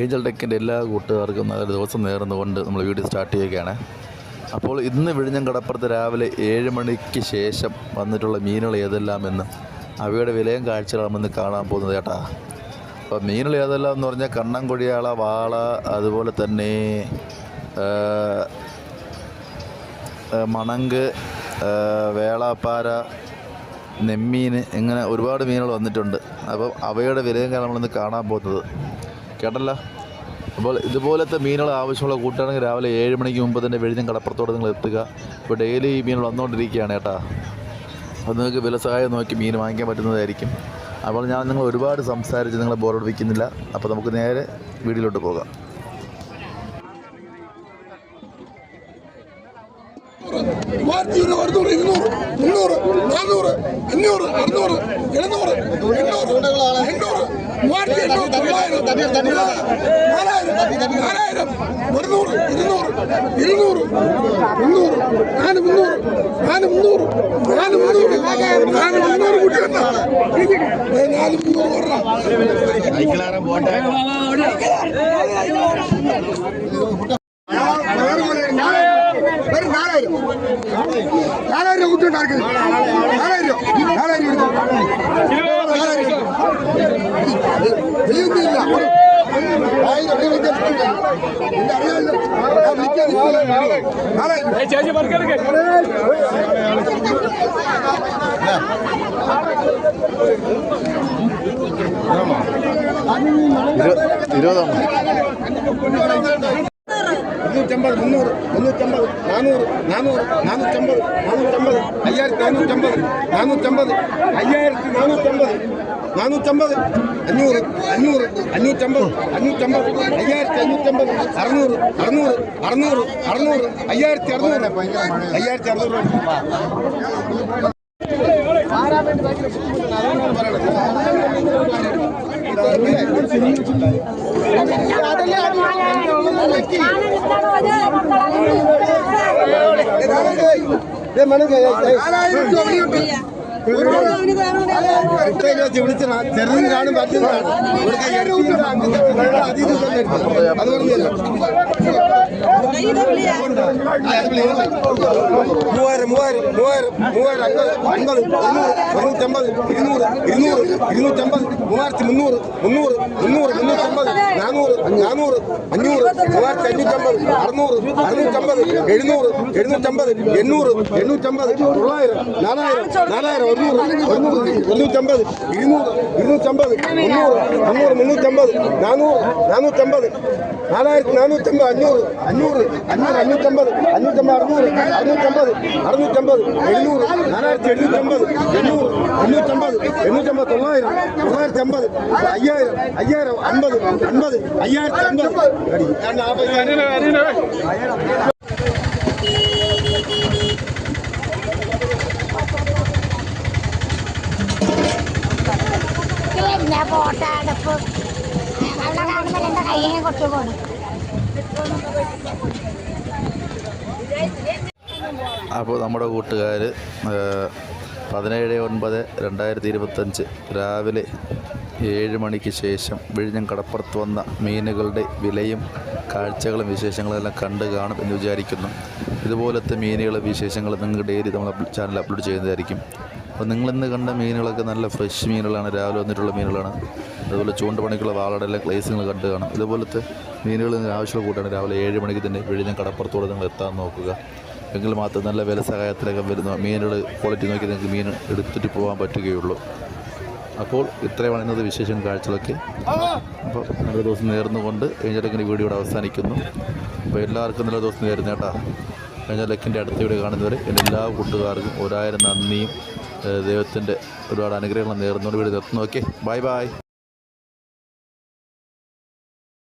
Angel ടെക്കിന്റെ എല്ലാ കൂട്ടുകാർക്കും നല്ല ദിവസം നേർന്നുകൊണ്ട് നമ്മൾ വീഡിയോ സ്റ്റാർട്ട് ചെയ്യുകയാണ്. അപ്പോൾ ഇന്ന് വിഴിഞ്ഞം കടപ്പുറത്ത് രാവിലെ ഏഴ് മണിക്ക് ശേഷം വന്നിട്ടുള്ള മീനുകൾ ഏതെല്ലാം എന്ന് അവയുടെ വിലയും കാഴ്ചകളാണെന്ന് കാണാൻ പോകുന്നത് ചേട്ടാ അപ്പോൾ മീനുകൾ ഏതെല്ലാം എന്ന് പറഞ്ഞാൽ കണ്ണൻ കൊടിയാള വാള അതുപോലെ തന്നെ മണങ്ക് വേളാപ്പാര നെമ്മീൻ ഇങ്ങനെ ഒരുപാട് മീനുകൾ വന്നിട്ടുണ്ട്. അപ്പം അവയുടെ വിലയും നമ്മളിന്ന് കാണാൻ പോകുന്നത്. കേട്ടല്ലോ? അപ്പോൾ ഇതുപോലത്തെ മീനുകൾ ആവശ്യമുള്ള കൂട്ടുകാരെങ്കിൽ രാവിലെ ഏഴ് മണിക്ക് മുമ്പ് തന്നെ വെഴുതും കടപ്പുറത്തോടെ നിങ്ങൾ എത്തുക. ഇപ്പോൾ ഡെയിലി ഈ മീൻ വന്നുകൊണ്ടിരിക്കുകയാണ് കേട്ടോ. അപ്പോൾ നിങ്ങൾക്ക് വിലസഹായം നോക്കി മീൻ വാങ്ങിക്കാൻ പറ്റുന്നതായിരിക്കും. അപ്പോൾ ഞാൻ നിങ്ങൾ ഒരുപാട് സംസാരിച്ച് നിങ്ങളെ ബോറടിപ്പിക്കുന്നില്ല. അപ്പോൾ നമുക്ക് നേരെ വീട്ടിലോട്ട് പോകാം. മൂവായിരത്തി ഇരുന്നൂറ് അറുന്നൂറ് ഇരുന്നൂറ് മുന്നൂറ് നാനൂറ് അഞ്ഞൂറ് അറുന്നൂറ് എഴുന്നൂറ് എണ്ണൂറ് എണ്ണൂറ് മൂവായിരത്തി എണ്ണൂറ് തൊള്ളായിരം നാലായിരം നാലായിരം ഒരുന്നൂറ് ഇരുന്നൂറ് ഇരുന്നൂറ് മുന്നൂറ് നാല് മുന്നൂറ് നാല് മുന്നൂറ് നാല് മുന്നൂറ് നാല് മുന്നൂറ് കുട്ടിയുണ്ട് നാല് മുന്നൂറ് പറഞ്ഞ. വെറും നാലായിരം. നാലായിരം രൂപ കുട്ടി ഉണ്ടാക്കുന്നത് നാലായിരം. രൂപ നാലായിരം വെളിയിൽ എന്റെ അറിയാമല്ലോ നാലായിരം ഇരുപതാണ് മുന്നൂറ്റമ്പത് മുന്നൂറ് മുന്നൂറ്റമ്പത് നാനൂറ് നാനൂറ് നാനൂറ്റമ്പത് നാനൂറ്റമ്പത് അയ്യായിരത്തി നാനൂറ്റമ്പത് നാനൂറ്റമ്പത് അയ്യായിരത്തി നാനൂറ്റമ്പത് നാനൂറ്റമ്പത് അഞ്ഞൂറ് അഞ്ഞൂറ് അഞ്ഞൂറ്റമ്പത് അഞ്ഞൂറ്റമ്പത് അയ്യായിരത്തി അഞ്ഞൂറ്റമ്പത് അറുന്നൂറ് അറുന്നൂറ് അറുന്നൂറ് അറുന്നൂറ് അയ്യായിരത്തി അറുന്നൂറ് അയ്യായിരത്തി അറുന്നൂറ് ചെറുതും കാണും പറ്റുന്നതാണ് അത് പറഞ്ഞല്ലോ. മൂവായിരം മൂവായിരം മൂവായിരം മൂവായിരം അൻപത് അൻപത് ഇരുന്നൂറ് ഇരുന്നൂറ് ഇരുന്നൂറ് ഇരുന്നൂറ്റമ്പത് മൂവായിരത്തി മുന്നൂറ് മുന്നൂറ് മുന്നൂറ് മുന്നൂറ്റമ്പത് നാനൂറ് നാനൂറ് അഞ്ഞൂറ് മൂവായിരത്തി അഞ്ഞൂറ്റമ്പത് അറുന്നൂറ് അറുന്നൂറ്റമ്പത് എഴുന്നൂറ് എഴുന്നൂറ്റമ്പത് എണ്ണൂറ് എണ്ണൂറ്റമ്പത് തൊള്ളായിരം നാലായിരം നാലായിരം ഒരുന്നൂറ് ഒരുന്നൂറ് ഇരുന്നൂറ്റമ്പത് ഇരുന്നൂറ് ഇരുന്നൂറ്റമ്പത് മുന്നൂറ് മുന്നൂറ് മുന്നൂറ്റമ്പത് നാനൂറ് നാനൂറ്റമ്പത് നാലായിരത്തി നാനൂറ്റമ്പത് അഞ്ഞൂറ് അഞ്ഞൂറ് അഞ്ഞൂറ് അഞ്ഞൂറ്റമ്പത് അഞ്ഞൂറ്റമ്പത് അറുന്നൂറ് അറുന്നൂറ്റമ്പത് അറുന്നൂറ്റമ്പത് എഴുന്നൂറ് നാലായിരത്തി എഴുന്നൂറ്റമ്പത് എണ്ണൂറ് എണ്ണൂറ്റമ്പത് എണ്ണൂറ്റമ്പത് തൊള്ളായിരം തൊള്ളായിരത്തി അമ്പത് അയ്യായിരം അയ്യായിരം അൻപത് അൻപത് അയ്യായിരത്തി അമ്പത്. പിന്നെ ഫോട്ടോ അടുപ്പ്. അവിടെ കാണുമ്പോൾ എന്റെ കയ്യെ കൊട്ടു പോകണം അപ്പോൾ നമ്മുടെ കൂട്ടുകാർ പതിനേഴ് ഒൻപത് രണ്ടായിരത്തി ഇരുപത്തഞ്ച് രാവിലെ ഏഴ് മണിക്ക് ശേഷം വിഴിഞ്ഞം കടപ്പുറത്ത് വന്ന മീനുകളുടെ വിലയും കാഴ്ചകളും വിശേഷങ്ങളും എല്ലാം കണ്ട് കാണും എന്ന് വിചാരിക്കുന്നു. ഇതുപോലത്തെ മീനുകളും വിശേഷങ്ങളും നിങ്ങൾ ഡെയിലി നമ്മൾ ചാനൽ അപ്ലോഡ് ചെയ്യുന്നതായിരിക്കും. അപ്പോൾ നിങ്ങളിന്ന് കണ്ട മീനുകളൊക്കെ നല്ല ഫ്രഷ് മീനുകളാണ്. രാവിലെ വന്നിട്ടുള്ള മീനുകളാണ്. അതുപോലെ ചൂണ്ടുപണിക്കുള്ള വാളയുടെ എല്ലാം ക്ലേസുകൾ കണ്ട് കാണും. ഇതുപോലത്തെ മീനുകൾ ആവശ്യമുള്ള കൂട്ടാണ്. രാവിലെ ഏഴ് മണിക്ക് തന്നെ വിഴിഞ്ഞം കടപ്പുറത്തോടെ നിങ്ങൾ എത്താൻ നോക്കുക. എങ്കിൽ മാത്രം നല്ല വില സഹായത്തിലൊക്കെ വരുന്ന മീനുകൾ ക്വാളിറ്റി നോക്കി നിങ്ങൾക്ക് മീൻ എടുത്തിട്ട് പോകാൻ പറ്റുകയുള്ളൂ. അപ്പോൾ ഇത്രയുമാണ് ഇന്നത്തെ വിശേഷം കാഴ്ചകളൊക്കെ. അപ്പോൾ നല്ല ദിവസം നേർന്നുകൊണ്ട് കഴിഞ്ഞിടക്കിന്റെ വീഡിയോ ഇവിടെ അവസാനിക്കുന്നു. അപ്പോൾ എല്ലാവർക്കും നല്ല ദിവസം നേരുന്നു കേട്ടാ. കഴിഞ്ഞ അടുത്ത വീഡിയോ കാണുന്നവരെ എന്റെ എല്ലാ കൂട്ടുകാർക്കും ഒരായിരം നന്ദിയും ദൈവത്തിന്റെ ഒരുപാട് അനുഗ്രഹങ്ങൾ നേർന്നുകൊണ്ട് വീഡിയോ നിർത്തുന്നു. Okay bye bye.